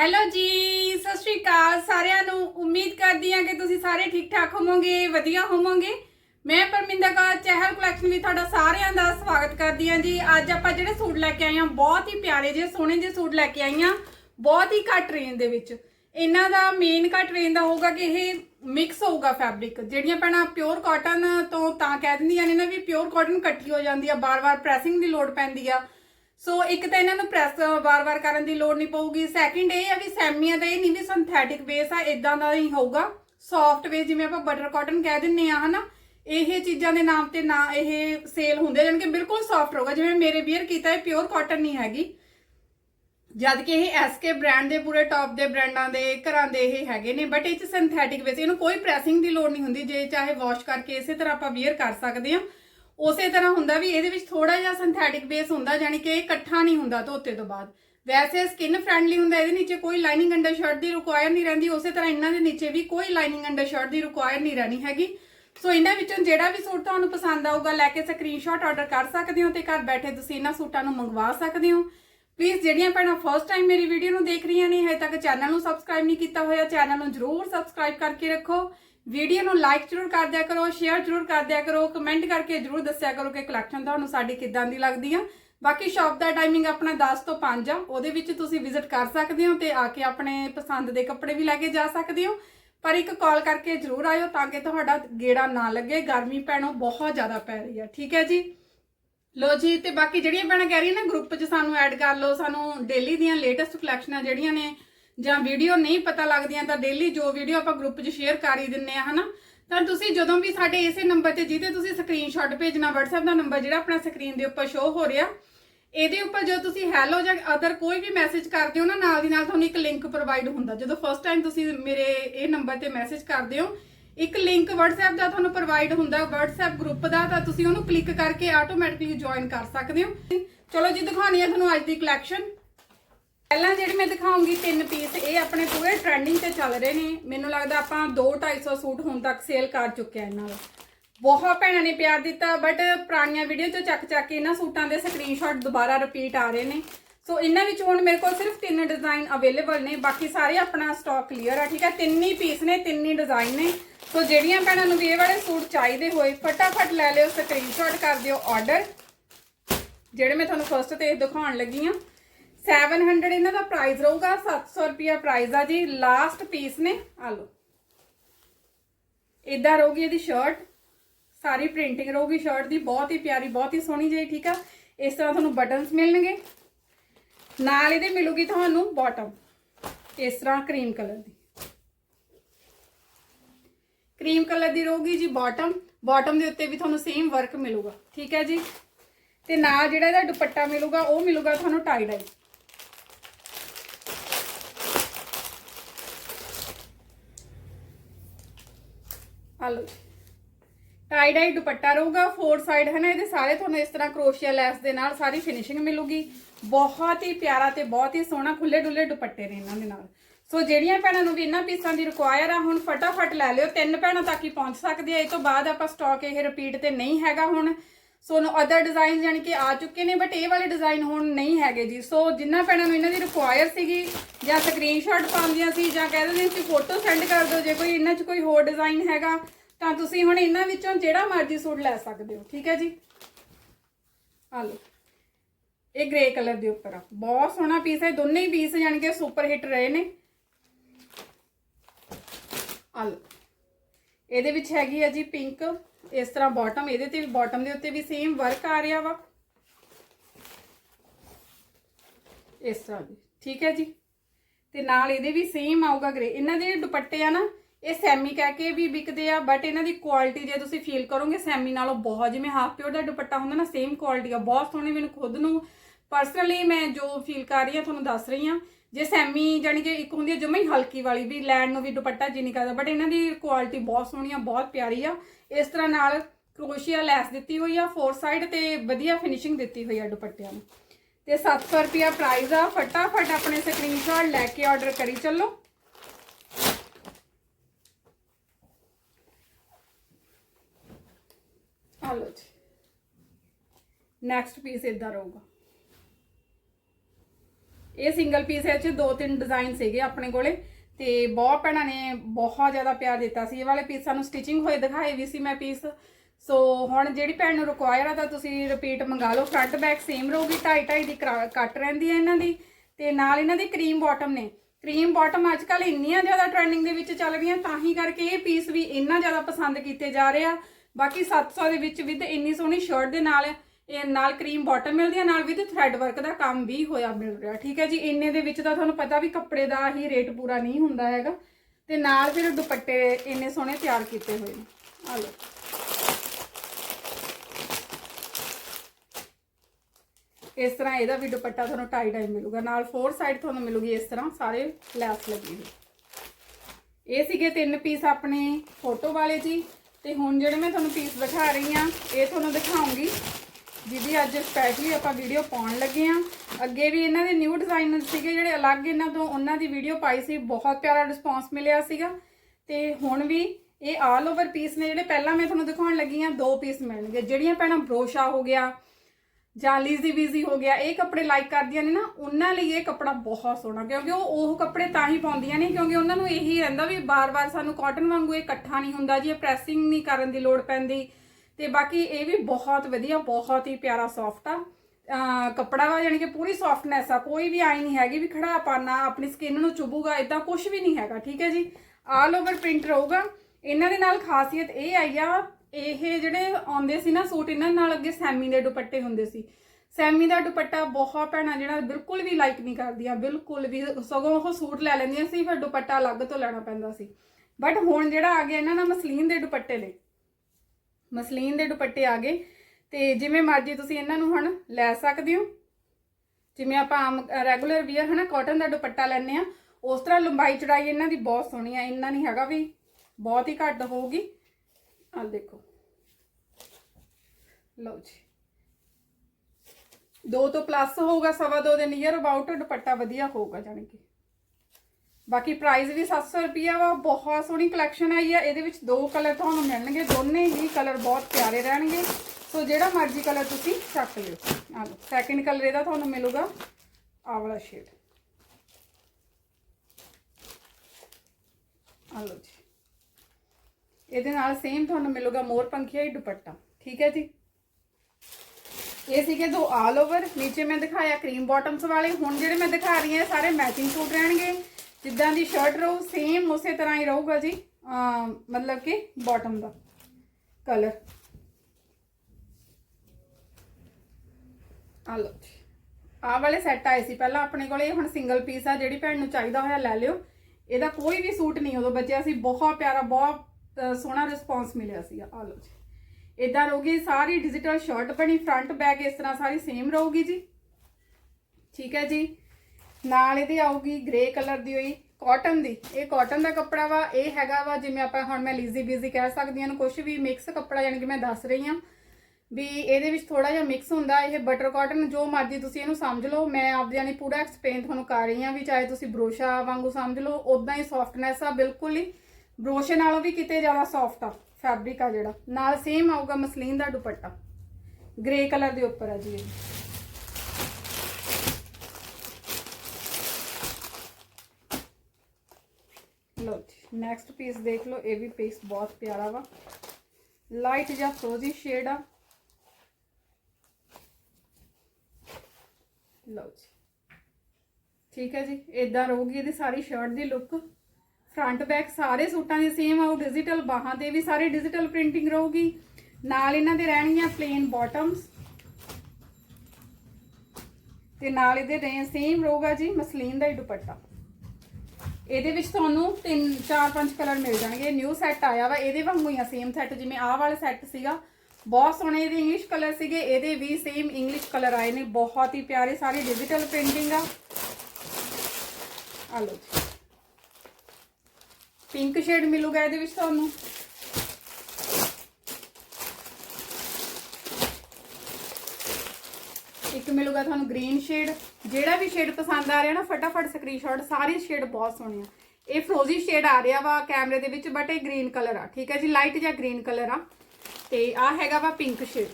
Hello ਜੀ, ਸਤਿ ਸ਼੍ਰੀ ਅਕਾਲ ਸਾਰਿਆਂ ਨੂੰ। ਉਮੀਦ ਕਰਦੀ ਹਾਂ ਕਿ ਤੁਸੀਂ ਸਾਰੇ ਠੀਕ ਠਾਕ ਹੋਵੋਗੇ, ਵਧੀਆ ਹੋਵੋਗੇ। ਮੈਂ ਪਰਮਿੰਦਰ ਕੌਰ, ਚਹਿਲ ਕਲੈਕਸ਼ਨ ਵਿੱਚ ਤੁਹਾਡਾ ਸਾਰਿਆਂ ਦਾ ਸਵਾਗਤ ਕਰਦੀ ਹਾਂ ਜੀ। ਅੱਜ ਆਪਾਂ ਜਿਹੜੇ ਸੂਟ ਲੈ ਕੇ ਆਏ ਹਾਂ, ਬਹੁਤ ਹੀ ਪਿਆਰੇ ਜਿਹੇ, ਸੋਹਣੇ ਜਿਹੇ ਸੂਟ ਲੈ ਕੇ ਆਈ ਹਾਂ। ਬਹੁਤ ਹੀ ਘੱਟ ਰੇਂਜ ਦੇ ਵਿੱਚ। ਇਹਨਾਂ ਦਾ ਮੇਨ ਘੱਟ ਰੇਂਜ ਦਾ ਹੋਊਗਾ ਕਿ ਇਹ ਮਿਕਸ ਹੋਊਗਾ ਫੈਬਰਿਕ ਜਿਹੜੀਆਂ ਪੈਣਾ ਪਿਓਰ ਕਾਟਨ ਤੋਂ ਤਾਂ ਕਹਿ ਦਿੰਦੀਆਂ ਨੇ ਨਾ ਵੀ ਪਿਓਰ ਕਾਟਨ ਇਕੱਠੀ ਹੋ ਜਾਂਦੀ ਆ ਬਾਰ-ਬਾਰ ਪ੍ਰੈਸਿੰਗ ਦੀ ਲੋੜ ਪੈਂਦੀ ਆ। ਸੋ ਇੱਕ ਤਾਂ ਇਹਨਾਂ ਨੂੰ ਪ੍ਰੈਸ ਵਾਰ-ਵਾਰ ਕਰਨ ਦੀ ਲੋੜ ਨਹੀਂ ਪਊਗੀ। ਸੈਕਿੰਡ ਇਹ ਆ ਵੀ ਸੈਮੀਆਂ ਦਾ ਇਹ ਨਹੀਂ ਵੀ ਸਿੰਥੈਟਿਕ ਬੇਸ ਆ ਇਦਾਂ ਦਾ ਹੀ ਹੋਊਗਾ। ਸੌਫਟ ਵੇ ਜਿਵੇਂ ਆਪਾਂ ਬਟਰ ਕਾਟਨ ਕਹਿ ਦਿੰਨੇ ਆ, ਹਨਾ? ਇਹ ਚੀਜ਼ਾਂ ਦੇ ਨਾਮ ਤੇ ਨਾ ਇਹ ਸੇਲ ਹੁੰਦੇ ਜਾਨ ਕਿ ਬਿਲਕੁਲ ਸੌਫਟ ਹੋਗਾ ਜਿਵੇਂ ਮੇਰੇ ਵੀਅਰ ਕੀਤਾ, ਇਹ ਪਿਓਰ ਕਾਟਨ ਨਹੀਂ ਹੈਗੀ। ਜਦ ਕਿ ਇਹ ਐਸਕੇ ਬ੍ਰਾਂਡ ਦੇ ਪੂਰੇ ਟੌਪ ਦੇ ਬ੍ਰਾਂਡਾਂ ਦੇ, ਘਰਾਂ ਦੇ ਇਹ ਹੈਗੇ ਨੇ। ਬਟ ਇਹ ਚ ਸਿੰਥੈਟਿਕ ਬੇਸ ਇਹਨੂੰ ਕੋਈ ਪ੍ਰੈਸਿੰਗ ਦੀ ਲੋੜ ਨਹੀਂ ਹੁੰਦੀ। ਜੇ ਚਾਹੇ ਵਾਸ਼ ਕਰਕੇ ਇਸੇ ਤਰ੍ਹਾਂ ਆਪਾਂ ਵੀਅਰ ਕਰ ਸਕਦੇ ਹਾਂ ਉਸੇ ਤਰ੍ਹਾਂ ਹੁੰਦਾ ਵੀ ਇਹਦੇ ਵਿੱਚ ਥੋੜਾ ਜਿਹਾ ਸਿੰਥੈਟਿਕ ਬੇਸ ਹੁੰਦਾ ਯਾਨੀ ਕਿ ਇਹ ਇਕੱਠਾ ਨਹੀਂ ਹੁੰਦਾ ਧੋਤੇ ਤੋਂ ਬਾਅਦ। ਵੈਸੇ ਸਕਿਨ ਫ੍ਰੈਂਡਲੀ ਹੁੰਦਾ, ਇਹਦੇ ਨੀਚੇ ਕੋਈ ਲਾਈਨਿੰਗ ਅੰਡਰ ਦੀ ਰਿਕੁਆਇਰ ਨਹੀਂ ਰਹਿੰਦੀ, ਉਸੇ ਤਰ੍ਹਾਂ ਇਹਨਾਂ ਦੇ ਨੀਚੇ ਵੀ ਕੋਈ ਲਾਈਨਿੰਗ ਅੰਡਰ ਸ਼ਰਟ ਦੀ ਰਿਕੁਆਇਰ ਨਹੀਂ ਰਹਿਣੀ ਹੈਗੀ। ਸੋ ਇਹਨਾਂ ਵਿੱਚੋਂ ਜਿਹੜਾ ਵੀ ਸੂਟ ਤੁਹਾਨੂੰ ਪਸੰਦ ਆਊਗਾ, ਲੈ ਕੇ ਸਕਰੀਨਸ਼ਾਟ ਆਰਡਰ ਕਰ ਸਕਦੇ ਹੋ ਤੇ ਘਰ ਬੈਠੇ ਤੁਸੀਂ ਇਹਨਾਂ ਸੂਟਾਂ ਨੂੰ ਮੰਗਵਾ ਸਕਦੇ ਹੋ। ਪਲੀਜ਼ ਜਿਹੜੀਆਂ ਭੈਣਾਂ ਫਸਟ ਟਾਈਮ ਮੇਰੀ ਵੀਡੀਓ ਨੂੰ ਦੇਖ ਰਹੀਆਂ ਨੇ, ਹਜੇ ਤੱਕ ਚੈਨਲ ਨੂੰ ਸਬਸਕ੍ਰਾਈਬ ਨਹੀਂ ਕੀਤਾ ਹੋਇਆ ਚੈਨਲ ਨੂੰ ਜਰੂਰ ਸਬਸਕ੍ਰਾਈਬ ਕਰਕੇ ਰੱਖੋ। ਵੀਡੀਓ ਨੂੰ ਲਾਈਕ ਜਰੂਰ ਕਰ ਦਿਆ ਕਰੋ ਸ਼ੇਅਰ ਜਰੂਰ ਕਰ ਦਿਆ ਕਰੋ ਕਮੈਂਟ ਕਰਕੇ ਜਰੂਰ ਦੱਸਿਆ ਕਰੋ ਕਿ ਕਲੈਕਸ਼ਨ ਤੁਹਾਨੂੰ ਸਾਡੀ ਕਿੱਦਾਂ ਦੀ ਲੱਗਦੀ ਆ। ਬਾਕੀ ਸ਼ਾਪ ਦਾ ਟਾਈਮਿੰਗ ਆਪਣਾ 10 ਤੋਂ 5 ਆ, ਉਹਦੇ ਵਿੱਚ ਤੁਸੀਂ ਵਿਜ਼ਿਟ ਕਰ ਸਕਦੇ ਹੋ ਤੇ ਆ ਕੇ ਆਪਣੇ ਪਸੰਦ ਦੇ ਕੱਪੜੇ ਵੀ ਲੈ ਕੇ ਜਾ ਸਕਦੇ ਹੋ। ਪਰ ਇੱਕ ਕਾਲ ਕਰਕੇ ਜਰੂਰ ਆਇਓ ਤਾਂ ਕਿ ਤੁਹਾਡਾ ਗੇੜਾ ਨਾ ਲੱਗੇ, ਗਰਮੀ ਪੈਣੋਂ ਬਹੁਤ ਜ਼ਿਆਦਾ ਪੈ ਰਹੀ ਆ, ਠੀਕ ਹੈ ਜੀ? ਲੋ ਜੀ, ਤੇ ਬਾਕੀ ਜਿਹੜੀਆਂ ਭੈਣਾਂ ਕਹਿ ਰਹੀਆਂ ਨਾ ਗਰੁੱਪ 'ਚ ਸਾਨੂੰ ਐਡ ਕਰ ਲਓ, ਸਾਨੂੰ ਡੇਲੀ ਦੀਆਂ ਲੇਟੈਸਟ ਕਲੈਕਸ਼ਨਾਂ ਜਿਹੜੀਆਂ ਨੇ ਜਾਂ ਵੀਡੀਓ ਨਹੀਂ ਪਤਾ ਲੱਗਦੀਆਂ ਤਾਂ ਡੇਲੀ ਜੋ ਵੀਡੀਓ ਆਪਾਂ ਗਰੁੱਪ 'ਚ ਸ਼ੇਅਰ ਕਰ ਹੀ ਦਿੰਨੇ ਆ, ਹਨਾ? ਤਾਂ ਤੁਸੀਂ ਜਦੋਂ ਵੀ ਸਾਡੇ ਇਸੇ ਨੰਬਰ ਤੇ ਜਿਹਦੇ ਤੁਸੀਂ ਸਕਰੀਨਸ਼ਾਟ ਭੇਜਣਾ, WhatsApp ਦਾ ਨੰਬਰ ਜਿਹੜਾ ਆਪਣਾ ਸਕਰੀਨ ਦੇ ਉੱਪਰ ਸ਼ੋ ਹੋ ਰਿਹਾ, ਇਹਦੇ ਉੱਪਰ ਜਦੋਂ ਤੁਸੀਂ ਹੈਲੋ ਜਾਂ ਅਦਰ ਕੋਈ ਵੀ ਮੈਸੇਜ ਕਰਦੇ ਹੋ ਨਾ, ਨਾਲ ਦੀ ਨਾਲ ਤੁਹਾਨੂੰ ਇੱਕ ਲਿੰਕ ਪ੍ਰੋਵਾਈਡ ਹੁੰਦਾ। ਜਦੋਂ ਫਸਟ ਟਾਈਮ ਤੁਸੀਂ ਮੇਰੇ ਇਹ ਨੰਬਰ ਤੇ ਮੈਸੇਜ ਕਰਦੇ ਹੋ, ਇੱਕ ਲਿੰਕ WhatsApp ਦਾ ਤੁਹਾਨੂੰ ਪ੍ਰੋਵਾਈਡ ਹੁੰਦਾ, WhatsApp ਗਰੁੱਪ ਦਾ, ਤਾਂ ਤੁਸੀਂ ਉਹਨੂੰ ਕਲਿੱਕ ਕਰਕੇ ਆਟੋਮੈਟਿਕਲੀ ਜੁਆਇਨ ਕਰ ਸਕਦੇ ਹੋ। ਚਲੋ ਜੀ, ਦਿਖਾਉਣੀ ਹੈ ਤੁਹਾਨੂੰ ਅੱਜ ਦੀ ਕਲੈਕਸ਼ਨ ਪਹਿਲਾਂ ਜਿਹੜੇ ਮੈਂ ਦਿਖਾਉਂਗੀ ਤਿੰਨ ਪੀਸ ਇਹ ਆਪਣੇ ਪੂਰੇ ਟ੍ਰੈਂਡਿੰਗ ਤੇ ਚੱਲ ਰਹੇ ਨੇ। ਮੈਨੂੰ ਲੱਗਦਾ ਆਪਾਂ 2-250 ਸੂਟ ਹੁਣ ਤੱਕ ਸੇਲ ਕਰ ਚੁੱਕੇ ਇਹਨਾਂ ਦਾ। ਬਹੁਤ ਭੈਣਾਂ ਨੇ ਪਿਆਰ ਦਿੱਤਾ ਬਟ ਪੁਰਾਣੀਆਂ ਵੀਡੀਓ ਚੋਂ ਚੱਕ ਚੱਕ ਕੇ ਇਹਨਾਂ ਸੂਟਾਂ ਦੇ ਸਕਰੀਨਸ਼ਾਟ ਦੁਬਾਰਾ ਰਿਪੀਟ ਆ ਰਹੇ ਨੇ। ਸੋ ਇਹਨਾਂ ਵਿੱਚ ਹੁਣ ਮੇਰੇ ਕੋਲ ਸਿਰਫ ਤਿੰਨ ਡਿਜ਼ਾਈਨ ਅਵੇਲੇਬਲ ਨੇ, ਬਾਕੀ ਸਾਰੇ ਆਪਣਾ ਸਟਾਕ ਕਲੀਅਰ ਆ, ਠੀਕ ਹੈ? ਤਿੰਨ ਹੀ ਪੀਸ ਨੇ, ਤਿੰਨ ਹੀ ਡਿਜ਼ਾਈਨ ਨੇ। ਸੋ ਜਿਹੜੀਆਂ ਭੈਣਾਂ ਨੂੰ ਵੀ ਇਹ ਵਾਲੇ ਸੂਟ ਚਾਹੀਦੇ ਹੋਏ, ਫਟਾਫਟ ਲੈ ਲਿਓ ਸਕਰੀਨਸ਼ਾਟ ਕਰ ਦਿਓ ਆਰਡਰ ਜਿਹੜੇ ਮੈਂ ਤੁਹਾਨੂੰ ਫਸਟ ਤੇ ਦਿਖਾਉਣ ਲੱਗੀ ਆ। 700 ਇਹਨਾਂ ਦਾ ਪ੍ਰਾਈਸ ਰਹੂਗਾ 700 ਰੁਪਿਆ ਪ੍ਰਾਈਸ ਆ ਜੀ। ਲਾਸਟ ਪੀਸ ਨੇ, ਆ ਲਓ। ਇਦਾਂ ਰਹੂਗੀ ਇਹਦੀ ਸ਼ਰਟ ਸਾਰੀ ਪ੍ਰਿੰਟਿੰਗ ਰਹੂਗੀ ਸ਼ਰਟ ਦੀ, ਬਹੁਤ ਹੀ ਪਿਆਰੀ, ਬਹੁਤ ਹੀ ਸੋਹਣੀ ਜਿਹੀ, ਠੀਕ ਆ? ਇਸ ਤਰ੍ਹਾਂ ਤੁਹਾਨੂੰ ਬਟਨਸ ਮਿਲਣਗੇ। ਨਾਲ ਇਹਦੇ ਮਿਲੂਗੀ ਤੁਹਾਨੂੰ ਬਾਟਮ ਇਸ ਤਰ੍ਹਾਂ ਕਰੀਮ ਕਲਰ ਦੀ। ਕਰੀਮ ਕਲਰ ਦੀ ਰਹੂਗੀ ਜੀ ਬਾਟਮ ਬਾਟਮ ਦੇ ਉੱਤੇ ਵੀ ਤੁਹਾਨੂੰ ਸੇਮ ਵਰਕ ਮਿਲੂਗਾ, ਠੀਕ ਹੈ ਜੀ? ਤੇ ਨਾਲ ਜਿਹੜਾ ਇਹਦਾ ਦੁਪੱਟਾ ਮਿਲੂਗਾ, ਉਹ ਮਿਲੂਗਾ ਤੁਹਾਨੂੰ ਟਾਈ ਡਾਈ ਆ ਟਾਈ ਡਾਈ ਦੁਪੱਟਾ ਰਹੂਗਾ ਫੋਰ ਸਾਈਡ ਹੈ ਨਾ, ਇਹਦੇ ਸਾਰੇ ਤੁਹਾਨੂੰ ਇਸ ਤਰ੍ਹਾਂ ਕਰੋਸ਼ੀਆ ਲੈਸ ਦੇ ਨਾਲ ਸਾਰੀ ਫਿਨਿਸ਼ਿੰਗ ਮਿਲੂਗੀ। ਬਹੁਤ ਹੀ ਪਿਆਰਾ ਤੇ ਬਹੁਤ ਹੀ ਸੋਹਣਾ ਖੁੱਲੇ ਡੁੱਲੇ ਦੁਪੱਟੇ ਨੇ ਇਹਨਾਂ ਦੇ ਨਾਲ। ਸੋ ਜਿਹੜੀਆਂ ਭੈਣਾਂ ਨੂੰ ਵੀ ਇਹਨਾਂ ਪੀਸਾਂ ਦੀ ਰਿਕੁਆਇਰ ਆ, ਹੁਣ ਫਟਾਫਟ ਲੈ ਲਿਓ। ਤਿੰਨ ਭੈਣਾਂ ਤੱਕ ਹੀ ਪਹੁੰਚ ਸਕਦੀ ਹੈ ਇਹ ਤੋਂ ਬਾਅਦ ਆਪਾਂ ਸਟਾਕ ਇਹ ਰਿਪੀਟ ਤੇ ਨਹੀਂ ਹੈਗਾ ਹੁਣ। ਸੋ ਅਦਰ ਡਿਜ਼ਾਈਨ ਜਾਨੀ ਕਿ ਆ ਚੁੱਕੇ ਨੇ ਬਟ ਇਹ ਵਾਲੇ ਡਿਜ਼ਾਈਨ ਹੁਣ ਨਹੀਂ ਹੈਗੇ ਜੀ। ਸੋ ਜਿੰਨਾ ਭੈਣਾਂ ਨੂੰ ਇਹਨਾਂ ਦੀ ਰਿਕੁਆਇਰ ਸੀਗੀ, ਜਾਂ ਸਕਰੀਨਸ਼ਾਟ ਪਾਉਂਦੀਆਂ ਸੀ, ਜਾਂ ਕਹਿ ਦਿੰਦੇ ਸੀ ਫੋਟੋ ਸੈਂਡ ਕਰ ਦਿਓ, ਜੇ ਕੋਈ ਇਹਨਾਂ 'ਚ ਕੋਈ ਹੋਰ ਡਿਜ਼ਾਈਨ ਹੈਗਾ ਤਾਂ ਤੁਸੀਂ ਹੁਣ ਇਹਨਾਂ ਵਿੱਚੋਂ ਜਿਹੜਾ ਮਰਜ਼ੀ ਸੂਟ ਲੈ ਸਕਦੇ ਹੋ, ਠੀਕ ਹੈ ਜੀ? ਆ ਲਓ। ਇਹ ਗ੍ਰੇ ਕਲਰ ਦੇ ਉੱਪਰ ਆ। ਬਹੁਤ ਸੋਹਣਾ ਪੀਸ ਹੈ, ਦੋਨੇ ਹੀ ਪੀਸ ਜਾਨੀ ਕਿ ਸੁਪਰ ਹਿੱਟ ਰਹੇ ਨੇ। ਆ ਲਓ। ਇਹਦੇ ਵਿੱਚ ਹੈਗੀ ਹੈ ਜੀ ਪਿੰਕ ਇਸ ਤਰ੍ਹਾਂ ਬਾਟਮ ਇਹਦੇ ਤੇ ਵੀ ਬਾਟਮ ਦੇ ਉੱਤੇ ਵੀ ਸੇਮ ਵਰਕ ਆ ਰਿਹਾ ਵਾ। ਇਸ ਤਰ੍ਹਾਂ ਜੀ ਠੀਕ ਹੈ ਜੀ? ਤੇ ਨਾਲ ਇਹਦੇ ਵੀ ਸੇਮ ਆਊਗਾ ਗ੍ਰੇ ਇਹਨਾਂ ਦੇ ਦੁਪੱਟੇ ਆ ਨਾ ਇਹ ਸੈਮੀ ਕਹਿ ਕੇ ਵੀ ਵਿਕਦੇ ਆ ਬਟ ਇਹਨਾਂ ਦੀ ਕੁਆਲਿਟੀ ਜੇ ਤੁਸੀਂ ਫੀਲ ਕਰੋਗੇ, ਸੈਮੀ ਨਾਲੋਂ ਬਹੁਤ ਜਿਵੇਂ ਹਾਫ ਪਿਓਰ ਦਾ ਦੁਪੱਟਾ ਹੁੰਦਾ ਨਾ ਸੇਮ ਕੁਆਲਿਟੀ ਆ, ਬਹੁਤ ਸੋਹਣੇ ਮੈਨੂੰ ਖੁਦ ਨੂੰ ਪਰਸਨਲੀ ਮੈਂ ਜੋ ਫੀਲ ਕਰ ਰਹੀ ਆ, ਤੁਹਾਨੂੰ ਦੱਸ ਰਹੀ ਆ। ਜੇ ਸੈਮੀ ਜਾਨੀ ਕਿ ਇੱਕ ਹੁੰਦੀ ਹੈ ਜਮਾ ਹਲਕੀ ਵਾਲੀ ਵੀ, ਲੈਣ ਨੂੰ ਵੀ ਦੁਪੱਟਾ ਜੀ ਨਹੀਂ ਕਰਦਾ ਬਟ ਇਹਨਾਂ ਦੀ ਕੁਆਲਿਟੀ ਬਹੁਤ ਸੋਹਣੀ ਆ, ਬਹੁਤ ਪਿਆਰੀ ਆ। ਇਸ ਤਰ੍ਹਾਂ ਨਾਲ ਕਰੋਸ਼ੀਆ ਲੈਸ ਦਿੱਤੀ ਹੋਈ ਆ ਫੋਰ ਸਾਈਡ ਤੇ ਵਧੀਆ ਫਿਨਿਸ਼ਿੰਗ ਦਿੱਤੀ ਹੋਈ ਆ ਦੁਪੱਟਿਆਂ ਨੂੰ। ਤੇ 700 ਰੁਪਿਆ ਪ੍ਰਾਈਸ ਆ, ਫਟਾਫਟ ਆਪਣੇ ਸਕਰੀਨਸ਼ਾਟ ਲੈ ਕੇ ਆਰਡਰ ਕਰੀ ਚੱਲੋ। ਆ ਲਓ ਜੀ। ਨੈਕਸਟ ਪੀਸ ਇਦਾਂ ਰਹੂਗਾ। ਇਹ ਸਿੰਗਲ ਪੀਸ ਹੈ 'ਚ ਦੋ ਤਿੰਨ ਡਿਜ਼ਾਈਨ ਸੀਗੇ ਆਪਣੇ ਕੋਲੇ ਤੇ ਬਹੁਤ ਭੈਣਾਂ ਨੇ ਬਹੁਤ ਜ਼ਿਆਦਾ ਪਿਆਰ ਦਿੱਤਾ ਸੀ। ਇਹ ਵਾਲੇ ਪੀਸਾਂ ਨੂੰ ਸਟਿਚਿੰਗ ਹੋਏ ਦਿਖਾਏ ਵੀ ਸੀ ਮੈਂ ਪੀਸ ਸੋ ਹੁਣ ਜਿਹੜੀ ਭੈਣ ਨੂੰ ਰਿਕੁਆਇਰ ਆ ਤਾਂ ਤੁਸੀਂ ਰਿਪੀਟ ਮੰਗਾ ਲਓ। ਫਰੰਟ ਬੈਕ ਸੇਮ ਰਹੂਗੀ 2.5 2.5 ਦੀ ਕੱਟ ਰਹਿੰਦੀ ਹੈ ਇਹਨਾਂ ਦੀ ਤੇ ਨਾਲ ਇਹਨਾਂ ਦੀ ਕਰੀਮ ਬਾਟਮ ਨੇ। ਕਰੀਮ ਬਾਟਮ ਅੱਜ ਕੱਲ ਇੰਨੀਆਂ ਜ਼ਿਆਦਾ ਟ੍ਰੈਂਡਿੰਗ ਦੇ ਵਿੱਚ ਚੱਲ ਰਹੀਆਂ ਤਾਂ ਹੀ ਕਰਕੇ ਇਹ ਪੀਸ ਵੀ ਇੰਨਾ ਜ਼ਿਆਦਾ ਪਸੰਦ ਕੀਤੇ ਜਾ ਰਹੇ ਆ। ਬਾਕੀ 700 ਦੇ ਵਿੱਚ ਵਿਦ ਇੰਨੀ ਸੋਹਣੀ ਸ਼ਰਟ ਦੇ ਨਾਲ, ਇਹ ਨਾਲ ਕਰੀਮ ਬਾਟਮ ਮਿਲਦੀ ਹੈ ਨਾਲ ਵਿਦ ਥ੍ਰੈਡ ਵਰਕ ਦਾ ਕੰਮ ਵੀ ਹੋਇਆ ਮਿਲ ਰਿਹਾ। ਠੀਕ ਹੈ ਜੀ, ਇੰਨੇ ਦੇ ਵਿੱਚ ਤਾਂ ਤੁਹਾਨੂੰ ਪਤਾ ਵੀ ਕੱਪੜੇ ਦਾ ਹੀ ਰੇਟ ਪੂਰਾ ਨਹੀਂ ਹੁੰਦਾ ਹੈਗਾ। ਤੇ ਨਾਲ ਫਿਰ ਦੁਪੱਟੇ ਇੰਨੇ ਸੋਹਣੇ ਤਿਆਰ ਕੀਤੇ ਹੋਏ ਨੇ। ਆ ਲਓ। ਇਸ ਤਰ੍ਹਾਂ ਇਹਦਾ ਵੀ ਦੁਪੱਟਾ ਤੁਹਾਨੂੰ ਟਾਈ ਡਾਈ ਮਿਲੂਗਾ। ਨਾਲ ਫੋਰ ਸਾਈਡ ਤੁਹਾਨੂੰ ਮਿਲੂਗੀ ਇਸ ਤਰ੍ਹਾਂ, ਸਾਰੇ ਲੈਸ ਲੱਗੀ ਹੋਈ ਇਹ ਸੀਗੇ ਤਿੰਨ ਪੀਸ ਆਪਣੇ ਫੋਟੋ ਵਾਲੇ ਜੀ। ਤੇ ਹੁਣ ਜਿਹੜੇ ਮੈਂ ਤੁਹਾਨੂੰ ਪੀਸ ਦਿਖਾ ਰਹੀ ਆ ਇਹ ਤੁਹਾਨੂੰ ਦਿਖਾਉਂਗੀ। ਜਿਹਦੀ ਅੱਜ ਸਪੈਸ਼ਲੀ ਆਪਾਂ ਵੀਡੀਓ ਪਾਉਣ ਲੱਗੇ ਆ ਅੱਗੇ ਵੀ ਇਹਨਾਂ ਦੇ ਨਿਊ ਡਿਜ਼ਾਈਨ ਸੀਗੇ ਜਿਹੜੇ ਅਲੱਗ ਇਹਨਾਂ ਤੋਂ ਉਹਨਾਂ ਦੀ ਵੀਡੀਓ ਪਾਈ ਸੀ। ਬਹੁਤ ਪਿਆਰਾ ਰਿਸਪਾਂਸ ਮਿਲਿਆ ਸੀਗਾ। ਤੇ ਹੁਣ ਵੀ ਇਹ ਆਲ ਓਵਰ ਪੀਸ ਨੇ ਜਿਹੜੇ ਪਹਿਲਾਂ ਮੈਂ ਤੁਹਾਨੂੰ ਦਿਖਾਉਣ ਲੱਗੀ ਆ ਦੋ ਪੀਸ ਮਿਲਣਗੇ। ਜਿਹੜੀਆਂ ਭੈਣਾਂ ਬਰੋਸ਼ਾ ਹੋ ਗਿਆ ਜਾਂ ਲੀਜ਼ੀ ਵੀਜ਼ੀ ਹੋ ਗਿਆ, ਇਹ ਕੱਪੜੇ ਲਾਈਕ ਕਰਦੀਆਂ ਨੇ ਨਾ, ਉਹਨਾਂ ਲਈ ਇਹ ਕੱਪੜਾ ਬਹੁਤ ਸੋਹਣਾ, ਕਿਉਂਕਿ ਉਹ ਉਹ ਕੱਪੜੇ ਤਾਂ ਹੀ ਪਾਉਂਦੀਆਂ ਨੇ, ਕਿਉਂਕਿ ਉਹਨਾਂ ਨੂੰ ਇਹੀ ਰਹਿੰਦਾ ਵੀ ਬਾਰ-ਬਾਰ ਸਾਨੂੰ ਕਾਟਨ ਵਾਂਗੂ ਇਹ ਇਕੱਠਾ ਨਹੀਂ ਹੁੰਦਾ ਜੀ, ਇਹ ਪ੍ਰੈਸਿੰਗ ਨਹੀਂ ਕਰਨ ਦੀ ਲੋੜ ਪੈਂਦੀ। ਤੇ ਬਾਕੀ ਇਹ ਵੀ ਬਹੁਤ ਵਧੀਆ, ਬਹੁਤ ਹੀ ਪਿਆਰਾ ਸੌਫਟ ਆ। ਕੱਪੜਾ ਵਾ ਯਾਨੀ ਕਿ ਪੂਰੀ ਸੌਫਟਨੈਸ ਆ, ਕੋਈ ਵੀ ਆਈ ਨਹੀਂ ਹੈਗੀ ਵੀ ਖੜਾ ਪਾਣਾ ਆਪਣੀ ਸਕਿਨ ਨੂੰ ਚੁਭੂਗਾ ਇਦਾਂ ਕੁਝ ਵੀ ਨਹੀਂ ਹੈਗਾ, ਠੀਕ ਹੈ ਜੀ? ਆਲ ਓਵਰ ਪ੍ਰਿੰਟ ਰਹੂਗਾ। ਇਹਨਾਂ ਦੇ ਨਾਲ ਖਾਸੀਅਤ ਇਹ ਆਈ ਆ ਇਹ ਜਿਹੜੇ ਆਉਂਦੇ ਸੀ ਨਾ ਸੂਟ, ਇਹਨਾਂ ਨਾਲ ਅੱਗੇ ਸੈਮੀ ਦੇ ਦੁਪੱਟੇ ਹੁੰਦੇ ਸੀ। ਸੈਮੀ ਦਾ ਦੁਪੱਟਾ ਬਹੁਤ ਭੈਣਾਂ, ਜਿਹੜਾ ਬਿਲਕੁਲ ਵੀ ਲਾਈਕ ਨਹੀਂ ਕਰਦੀਆਂ, ਬਿਲਕੁਲ ਵੀ ਸਗੋਂ ਉਹ ਸੂਟ ਲੈ ਲੈਂਦੀਆਂ ਸੀ, ਫਿਰ ਦੁਪੱਟਾ ਅਲੱਗ ਤੋਂ ਲੈਣਾ ਪੈਂਦਾ ਸੀ। ਬਟ ਹੁਣ ਜਿਹੜਾ ਆ ਗਿਆ ਇਹਨਾਂ ਨਾਲ ਮਸਲੀਨ ਦੇ ਦੁਪੱਟੇ ਨੇ। ਮਸਲੀਨ ਦੇ ਦੁਪੱਟੇ ਆ ਗਏ, ਤੇ ਜਿਵੇਂ ਮਰਜ਼ੀ ਤੁਸੀਂ ਇਹਨਾਂ ਨੂੰ ਹੁਣ ਲੈ ਸਕਦੇ ਹੋ। ਜਿਵੇਂ ਆਪਾਂ ਆਮ ਰੈਗੂਲਰ ਵੀਅਰ ਹਨਾ ਕਾਟਨ ਦਾ ਦੁਪੱਟਾ ਲੈਣੇ ਆ ਉਸ ਤਰ੍ਹਾਂ ਲੰਬਾਈ ਚੜਾਈ ਇਹਨਾਂ ਦੀ ਬਹੁਤ ਸੋਹਣੀ ਆ, ਇੰਨਾ ਨਹੀਂ ਹੈਗਾ ਵੀ ਬਹੁਤ ਹੀ ਘੱਟ ਹੋਊਗੀ। ਆ ਦੇਖੋ। ਲਓ ਜੀ। ਦੋ ਤੋਂ ਪਲੱਸ ਹੋਊਗਾ, ਸਵਾ ਦੋ ਦੇ ਨੀਅਰ ਅਬਾਊਟ ਦੁਪੱਟਾ ਵਧੀਆ ਹੋਊਗਾ ਜਾਨੀ ਕਿ। ਬਾਕੀ ਪ੍ਰਾਈਸ ਵੀ 700 ਰੁਪਿਆ ਵਾ, ਬਹੁਤ ਸੋਹਣੀ ਕਲੈਕਸ਼ਨ ਆਈ ਆ। ਇਹਦੇ ਵਿੱਚ ਦੋ ਕਲਰ ਤੁਹਾਨੂੰ ਮਿਲਣਗੇ, ਦੋਨੇ ਹੀ ਕਲਰ ਬਹੁਤ ਪਿਆਰੇ ਰਹਿਣਗੇ। ਸੋ ਜਿਹੜਾ ਮਰਜ਼ੀ ਕਲਰ ਤੁਸੀਂ ਚੱਕ ਲਿਓ। ਆ ਲਓ ਸੈਕਿੰਡ ਕਲਰ ਇਹਦਾ ਤੁਹਾਨੂੰ ਮਿਲੂਗਾ, ਆਹ ਵਾਲਾ ਸ਼ੇਡ ਆ ਲਓ ਜੀ। ਇਹਦੇ ਨਾਲ ਸੇਮ ਤੁਹਾਨੂੰ ਮਿਲੂਗਾ ਮੋਰ ਪੰਖੀਆ ਹੀ ਦੁਪੱਟਾ, ਠੀਕ ਹੈ ਜੀ? ਇਹ ਸੀਗੇ ਦੋ ਆਲ ਓਵਰ ਨੀਚੇ ਮੈਂ ਦਿਖਾਇਆ ਕਰੀਮ ਬਾਟਮਸ ਵਾਲੇ, ਹੁਣ ਜਿਹੜੇ ਮੈਂ ਦਿਖਾ ਰਹੀ ਹਾਂ, ਇਹ ਸਾਰੇ ਮੈਚਿੰਗ ਸੂਟ ਰਹਿਣਗੇ। ਜਿੱਦਾਂ ਦੀ ਸ਼ਰਟ ਰਹੂ ਸੇਮ ਉਸੇ ਤਰ੍ਹਾਂ ਹੀ ਰਹੂਗਾ ਜੀ ਮਤਲਬ ਕਿ ਬਾਟਮ ਦਾ ਕਲਰ ਆ ਲਓ ਜੀ। ਆਹ ਵਾਲੇ ਸੈੱਟ ਆਏ ਸੀ ਪਹਿਲਾਂ ਆਪਣੇ ਕੋਲੇ, ਇਹ ਹੁਣ ਸਿੰਗਲ ਪੀਸ ਆ, ਜਿਹੜੀ ਭੈਣ ਨੂੰ ਚਾਹੀਦਾ ਹੋਇਆ ਲੈ ਲਿਓ। ਇਹਦਾ ਕੋਈ ਵੀ ਸੂਟ ਨਹੀਂ, ਉਦੋਂ ਬਚਿਆ ਸੀ, ਬਹੁਤ ਪਿਆਰਾ, ਬਹੁਤ ਸੋਹਣਾ ਰਿਸਪੌਂਸ ਮਿਲਿਆ ਸੀਗਾ। ਆ ਲਓ ਜੀ। ਇਦਾਂ ਰਹੂਗੀ, ਸਾਰੀ ਡਿਜੀਟਲ ਸ਼ਰਟ ਬਣੀ ਫਰੰਟ ਬੈਕ ਇਸ ਤਰ੍ਹਾਂ ਸਾਰੀ ਸੇਮ ਰਹੂਗੀ ਜੀ। ਠੀਕ ਹੈ ਜੀ। ਨਾਲ ਇਹਦੀ ਆਊਗੀ ਗ੍ਰੇ ਕਲਰ ਦੀ ਹੋਈ ਕਾਟਨ ਦੀ। ਇਹ ਕਾਟਨ ਦਾ ਕੱਪੜਾ ਵਾ, ਇਹ ਹੈਗਾ ਵਾ, ਜਿਵੇਂ ਆਪਾਂ ਹੁਣ ਮੈਂ ਲੀਜ਼ੀ ਬੀਜ਼ੀ ਕਹਿ ਸਕਦੀ ਹਾਂ ਕੁਝ ਵੀ ਮਿਕਸ ਕੱਪੜਾ ਯਾਨੀ ਕਿ ਮੈਂ ਦੱਸ ਰਹੀ ਹਾਂ ਵੀ ਇਹਦੇ ਵਿੱਚ ਥੋੜਾ ਜਿਹਾ ਮਿਕਸ ਹੁੰਦਾ, ਇਹ ਬਟਰ ਕਾਟਨ ਜੋ ਮਰਜ਼ੀ ਤੁਸੀਂ ਇਹਨੂੰ ਸਮਝ ਲਓ। ਮੈਂ ਆਪਦੇ ਯਾਨੀ ਪੂਰਾ ਐਕਸਪਲੇਨ ਤੁਹਾਨੂੰ ਕਰ ਰਹੀ ਹਾਂ ਵੀ ਚਾਹੇ ਤੁਸੀਂ ਬਰੋਸ਼ਾ ਵਾਂਗੂ ਸਮਝ ਲਓ ਉਦਾਂ ਹੀ ਸੌਫਟਨੈਸ ਆ, ਬਿਲਕੁਲ ਹੀ। ਬਰੋਸ਼ੇ ਨਾਲੋਂ ਵੀ ਕਿਤੇ ਜ਼ਿਆਦਾ ਸੌਫਟ ਆ ਫੈਬਰਿਕ ਆ ਜਿਹੜਾ। ਨਾਲ ਸੇਮ ਆਊਗਾ ਮਸਲੀਨ ਦਾ ਦੁਪੱਟਾ। ਗ੍ਰੇ ਕਲਰ ਦੇ ਉੱਪਰ ਆ ਜੀ ਇਹ। ਲਓ ਜੀ ਨੈਕਸਟ ਪੀਸ ਦੇਖ ਲਓ, ਇਹ ਵੀ ਪੀਸ ਬਹੁਤ ਪਿਆਰਾ ਵਾ। ਲਾਈਟ ਜਾਂ ਫਰੋਜ਼ੀ ਸ਼ੇਡ ਆ। ਲਓ ਜੀ। ਠੀਕ ਹੈ ਜੀ ਇਦਾਂ ਰਹੂਗੀ ਇਹਦੀ ਸਾਰੀ ਸ਼ਰਟ ਦੀ ਲੁੱਕ ਫਰੰਟ ਬੈਕ ਸਾਰੇ ਸੂਟਾਂ ਦੀ ਸੇਮ ਆਉ ਡਿਜੀਟਲ ਬਾਹਾਂ ਤੇ ਵੀ ਸਾਰੇ ਡਿਜੀਟਲ ਪ੍ਰਿੰਟਿੰਗ ਰਹੂਗੀ। ਨਾਲ ਇਹਨਾਂ ਦੇ ਰਹਿਣਗੀਆਂ ਪਲੇਨ ਬਾਟਮਸ ਤੇ ਨਾਲ ਇਹਦੇ ਰੇਂਜ ਸੇਮ ਰਹੂਗਾ ਜੀ ਮਸਲੀਨ ਦਾ ਹੀ ਦੁਪੱਟਾ। ਇਹਦੇ ਵਿੱਚ ਤੁਹਾਨੂੰ ਤਿੰਨ, ਚਾਰ, ਪੰਜ ਕਲਰ ਮਿਲ ਜਾਣਗੇ। ਨਿਊ ਸੈੱਟ ਆਇਆ ਵਾ, ਇਹਦੇ ਵਾਂਗੂ ਹੀ ਆ ਸੇਮ ਸੈੱਟ ਜਿਵੇਂ ਆਹ ਵਾਲਾ ਸੈੱਟ ਸੀਗਾ। ਬਹੁਤ ਸੋਹਣੇ ਇਹਦੇ ਇੰਗਲਿਸ਼ ਕਲਰ ਸੀਗੇ, ਇਹਦੇ ਵੀ ਸੇਮ ਇੰਗਲਿਸ਼ ਕਲਰ ਆਏ ਨੇ। ਬਹੁਤ ਹੀ ਪਿਆਰੇ ਸਾਰੇ ਡਿਜੀਟਲ ਪ੍ਰਿੰਟਿੰਗ ਆ। ਆ ਲਓ ਜੀ। ਪਿੰਕ ਸ਼ੇਡ ਮਿਲੂਗਾ ਇਹਦੇ ਵਿੱਚ ਤੁਹਾਨੂੰ। ਇੱਕ ਮਿਲੂਗਾ ਤੁਹਾਨੂੰ ਗ੍ਰੀਨ ਸ਼ੇਡ। ਜਿਹੜਾ ਵੀ ਸ਼ੇਡ ਪਸੰਦ ਆ ਰਿਹਾ ਨਾ, ਫਟਾਫਟ ਸਕਰੀਨਸ਼ਾਟ ਸਾਰੀ ਸ਼ੇਡ ਬਹੁਤ ਸੋਹਣੀ ਆ। ਇਹ ਫਰੋਜ਼ੀ ਸ਼ੇਡ ਆ ਰਿਹਾ ਵਾ ਕੈਮਰੇ ਦੇ ਵਿੱਚ ਬਟ ਇਹ ਗ੍ਰੀਨ ਕਲਰ ਆ, ਠੀਕ ਹੈ ਜੀ? ਲਾਈਟ ਜਾਂ ਗ੍ਰੀਨ ਕਲਰ ਆ। ਤੇ ਆ ਹੈਗਾ ਵਾ ਪਿੰਕ ਸ਼ੇਡ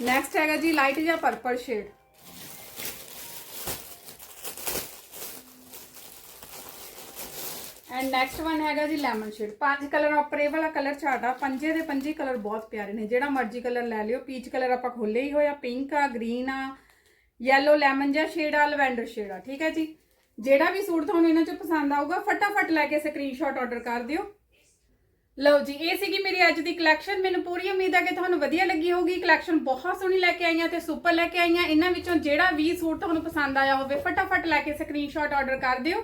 ਨੈਕਸਟ ਹੈਗਾ ਜੀ ਲਾਈਟ ਜਿਹਾ purple shade and next one ਹੈਗਾ ਜੀ ਲੈਮਨ ਸ਼ੇਡ ਪੰਜ ਕਲਰ ਉੱਪਰ ਇਹ ਵਾਲਾ ਕਲਰ ਛਾਟਾ ਪੰਜੇ ਦੇ ਪੰਜੇ ਕਲਰ ਬਹੁਤ ਪਿਆਰੇ ਨੇ ਜਿਹੜਾ ਮਰਜ਼ੀ ਕਲਰ ਲੈ ਲਿਓ ਪੀਚ ਕਲਰ ਆਪਾਂ ਖੋਲੇ ਹੀ ਹੋਇਆ ਪਿੰਕ ਆ ਗ੍ਰੀਨ ਆ ਯੈਲੋ ਲੈਮਨ ਜਿਹਾ ਸ਼ੇਡ ਆ ਲਵੈਂਡਰ ਸ਼ੇਡ ਆ ਠੀਕ ਹੈ ਜੀ ਜਿਹੜਾ ਵੀ ਸੂਟ ਤੁਹਾਨੂੰ ਇਹਨਾਂ ਚੋਂ ਪਸੰਦ ਆਊਗਾ ਫਟਾਫਟ ਲੈ ਕੇ ਸਕਰੀਨਸ਼ਾਟ ਆਰਡਰ ਕਰ ਦਿਓ ਲਓ ਜੀ, ਇਹ ਸੀਗੀ ਮੇਰੀ ਅੱਜ ਦੀ ਕਲੈਕਸ਼ਨ ਮੈਨੂੰ ਪੂਰੀ ਉਮੀਦ ਹੈ ਕਿ ਤੁਹਾਨੂੰ ਵਧੀਆ ਲੱਗੀ ਹੋਊਗੀ। ਕਲੈਕਸ਼ਨ ਬਹੁਤ ਸੋਹਣੀ ਲੈ ਕੇ ਆਈਆਂ ਤੇ ਸੁਪਰ ਲੈ ਕੇ ਆਈਆਂ। ਇਹਨਾਂ ਵਿੱਚੋਂ ਜਿਹੜਾ ਵੀ ਸੂਟ ਤੁਹਾਨੂੰ ਪਸੰਦ ਆਇਆ ਹੋਵੇ, ਫਟਾਫਟ ਲੈ ਕੇ ਸਕਰੀਨਸ਼ਾਟ ਆਰਡਰ ਕਰ ਦਿਓ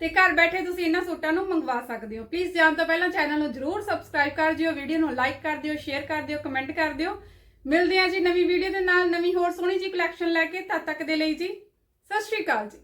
ਤੇ ਘਰ ਬੈਠੇ ਤੁਸੀਂ ਇਹਨਾਂ ਸੂਟਾਂ ਨੂੰ ਮੰਗਵਾ ਸਕਦੇ ਹੋ। ਪਲੀਜ਼ ਜਾਣ ਤੋਂ ਪਹਿਲਾਂ ਚੈਨਲ ਨੂੰ ਜਰੂਰ ਸਬਸਕ੍ਰਾਈਬ ਕਰ ਦਿਓ ਵੀਡੀਓ ਨੂੰ ਲਾਈਕ ਕਰ ਦਿਓ ਸ਼ੇਅਰ ਕਰ ਦਿਓ ਕਮੈਂਟ ਕਰ ਦਿਓ। ਮਿਲਦੇ ਹਾਂ ਜੀ ਨਵੀਂ ਵੀਡੀਓ ਦੇ ਨਾਲ ਨਵੀਂ ਹੋਰ ਸੋਹਣੀ ਜੀ ਕਲੈਕਸ਼ਨ ਲੈ ਕੇ। ਤਦ ਤੱਕ ਦੇ ਲਈ ਜੀ, ਸਤਿ ਸ਼੍ਰੀ ਅਕਾਲ ਜੀ।